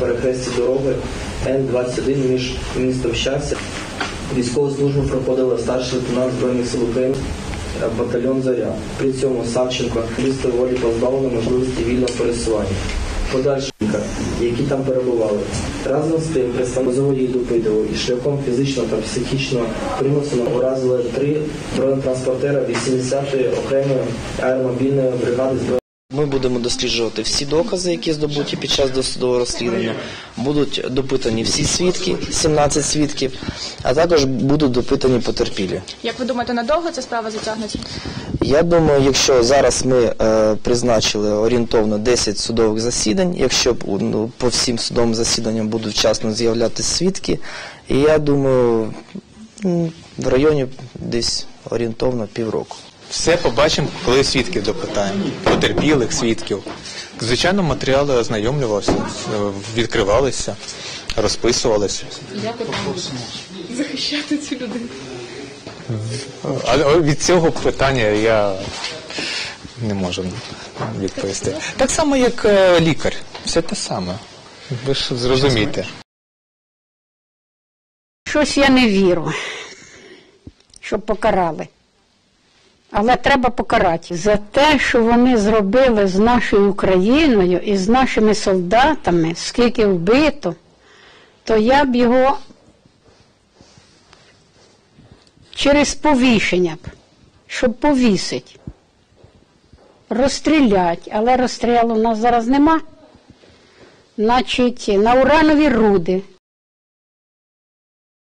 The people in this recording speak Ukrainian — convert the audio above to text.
перехресті дороги Н-21 між містом Щастя. Військову службу проходила старший лейтенант Збройних сил України е, батальйон Заря. При цьому Савченко місто волі позбавлено можливості вільного пересування. Подальші, які там перебували. Разом з тим представник їх допитував і шляхом фізичного та психічного примусу уразили три бронетранспортера 80-ї окремої аеромобільної бригади збройних ми будемо досліджувати всі докази, які здобуті під час досудового розслідування. Будуть допитані всі свідки, 17 свідків, а також будуть допитані потерпілі. Як ви думаєте, надовго ця справа затягнеться? Я думаю, якщо зараз ми е, призначили орієнтовно 10 судових засідань, якщо ну, по всім судовим засіданням будуть вчасно з'являтися свідки, і я думаю, в районі десь орієнтовно півроку. Все побачимо, коли свідків допитаємо, потерпілих свідків. Звичайно, матеріали ознайомлювався, відкривалися, розписувалися. Як захищати цю людину? Але від цього питання я не можу відповісти. Так само, як е, лікар. Все те саме. Ви ж зрозумієте. Щось я не вірю, щоб покарали. Але треба покарати за те, що вони зробили з нашою Україною і з нашими солдатами, скільки вбито, то я б його через повішення б, щоб повісити, розстрілять, але розстрілу в нас зараз нема. Значить, на уранові руди